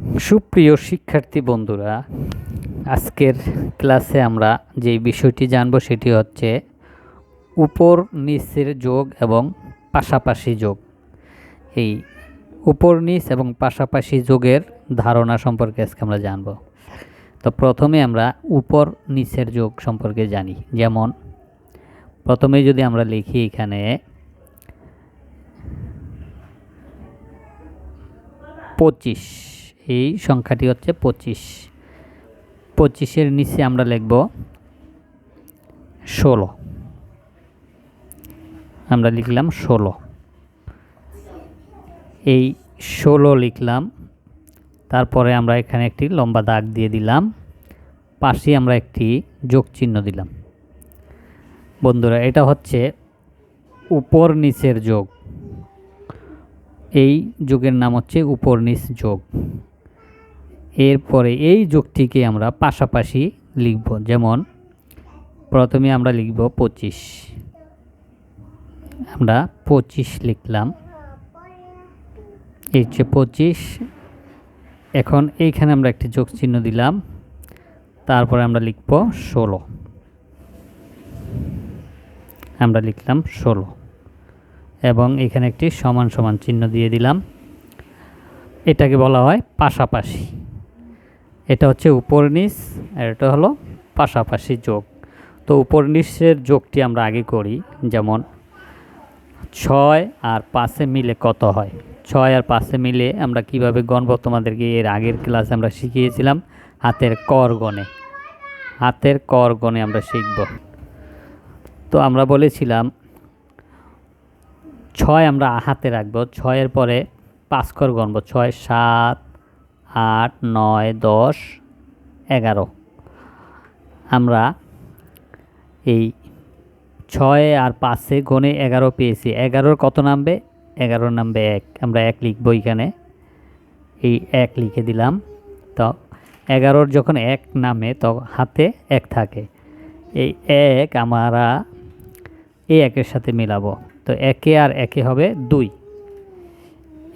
সুপ্রিয় শিক্ষার্থী বন্ধুরা, আজকের ক্লাসে আমরা যে বিষয়টি জানব সেটি হচ্ছে উপর নিচের যোগ এবং পাশাপাশি যোগ। এই উপর নিচ এবং পাশাপাশি যোগের ধারণা সম্পর্কে আজকে আমরা জানব। তো প্রথমে আমরা উপর নিচের যোগ সম্পর্কে জানি। যেমন, প্রথমে যদি আমরা লিখি এখানে, পঁচিশ। এই সংখ্যাটি হচ্ছে পঁচিশ। পঁচিশের নিচে আমরা লিখব ষোলো। আমরা লিখলাম ষোলো। এই ষোলো লিখলাম, তারপরে আমরা এখানে একটি লম্বা দাগ দিয়ে দিলাম, পাশে আমরা একটি যোগ চিহ্ন দিলাম। বন্ধুরা, এটা হচ্ছে উপর নিচের যোগ। এই যোগের নাম হচ্ছে উপর নিচ যোগ। এরপরে এই যোগটিকে আমরা পাশাপাশি লিখব। যেমন, প্রথমে আমরা লিখব পঁচিশ। আমরা পঁচিশ লিখলাম। এই হচ্ছে পঁচিশ, এখন এইখানে আমরা একটি যোগ চিহ্ন দিলাম। তারপরে আমরা লিখব ষোলো। আমরা লিখলাম ষোলো। এবং এখানে একটি সমান সমান চিহ্ন দিয়ে দিলাম। এটাকে বলা হয় পাশাপাশি। এটা হচ্ছে উপর নিচ আর এটা হলো পাশাপাশি যোগ। তো উপর নিচের যোগটি আমরা আগে করি, যেমন ছয় আর পাঁচে মিলে কত হয়? ছয় আর পাঁচে মিলে আমরা কীভাবে গণব? তোমাদেরকে এর আগের ক্লাসে আমরা শিখিয়েছিলাম হাতের কর গণে হাতের কর গণে আমরা শিখব। তো আমরা বলেছিলাম ছয় আমরা হাতে রাখব, ছয়ের পরে পাঁচ কর গণব, ছয়, সাত আট, নয়, দশ, এগারো। আমরা এই ছয় আর পাঁচে গণে এগারো পেয়েছি। এগারোর কত নামবে? এগারোর নামবে এক। আমরা এক লিখব এখানে। এই এক লিখে দিলাম। তো এগারোর যখন এক নামে, তো হাতে এক থাকে। এই এক আমরা এই একের সাথে মিলাবো। তো একে আর একে হবে দুই।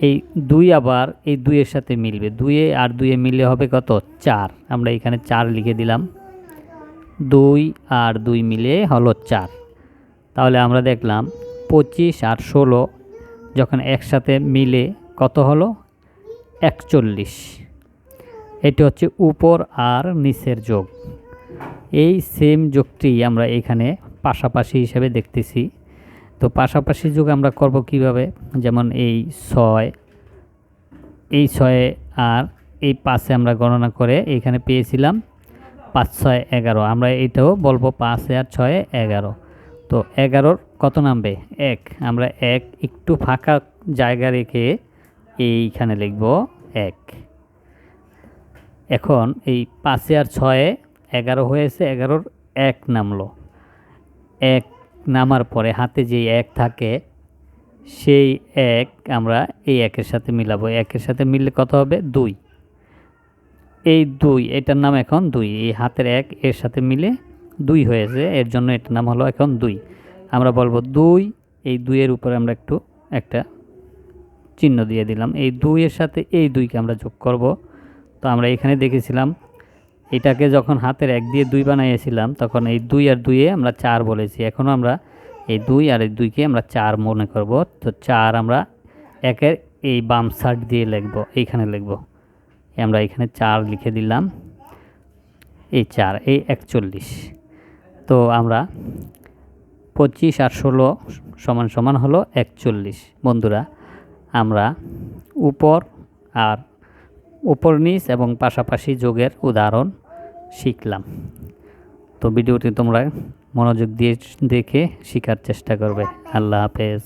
এই দুই আবার এই দুইয়ের সাথে মিলবে। দুইয়ে আর দুইয়ে মিলে হবে কত? চার। আমরা এখানে চার লিখে দিলাম। দুই আর দুই মিলে হলো চার। তাহলে আমরা দেখলাম পঁচিশ আর ষোলো যখন একসাথে মিলে কত হলো? একচল্লিশ। এটি হচ্ছে উপর আর নিচের যোগ। এই সেম যোগটি আমরা এখানে পাশাপাশি হিসেবে দেখতেছি। তো পাশাপাশি যোগ আমরা করব কীভাবে? যেমন এই ছয়, এই ছয়ে আর এই পাঁচে আমরা গণনা করে এখানে পেয়েছিলাম পাঁচ, ছয়, এগারো। আমরা এইটাও বলব পাঁচে আর ছয়ে, এগারো। তো এগারোর কত নামবে? এক। আমরা এক একটু ফাঁকা জায়গা রেখে এইখানে লিখব এক। এখন এই পাঁচে আর ছয়ে এগারো হয়েছে, এগারোর এক নামলো। এক নামার পরে হাতে যে এক থাকে, সেই এক আমরা এই একের সাথে মিলাবো। একের সাথে মিললে কত হবে? দুই। এই দুই, এটার নাম এখন দুই। এই হাতের এক, এর সাথে মিলে দুই হয়েছে। এর জন্য এটার নাম হলো এখন দুই। আমরা বলব দুই, এই দুইয়ের উপরে আমরা একটু একটা চিহ্ন দিয়ে দিলাম। এই দুইয়ের সাথে এই দুইকে আমরা যোগ করব। তো আমরা এখানে দেখেছিলাম এটাকে যখন হাতের এক দিয়ে দুই বানাইয়েছিলাম, তখন এই দুই আর দুইয়ে আমরা চার বলেছি। এখনও আমরা এই দুই আর এই দুইকে আমরা চার মনে করব। তো চার আমরা একের এই বাম সাইড দিয়ে লিখব, এইখানে লিখব। আমরা এখানে চার লিখে দিলাম। এই চার, এই একচল্লিশ। তো আমরা পঁচিশ আর ষোলো সমান সমান হলো একচল্লিশ। বন্ধুরা, আমরা উপর আর উপর নিচ এবং পাশাপাশি যোগের উদাহরণ শিখলাম। তো ভিডিওটি তোমরা মনোযোগ দিয়ে দেখে শেখার চেষ্টা করবে। আল্লাহ হাফেজ।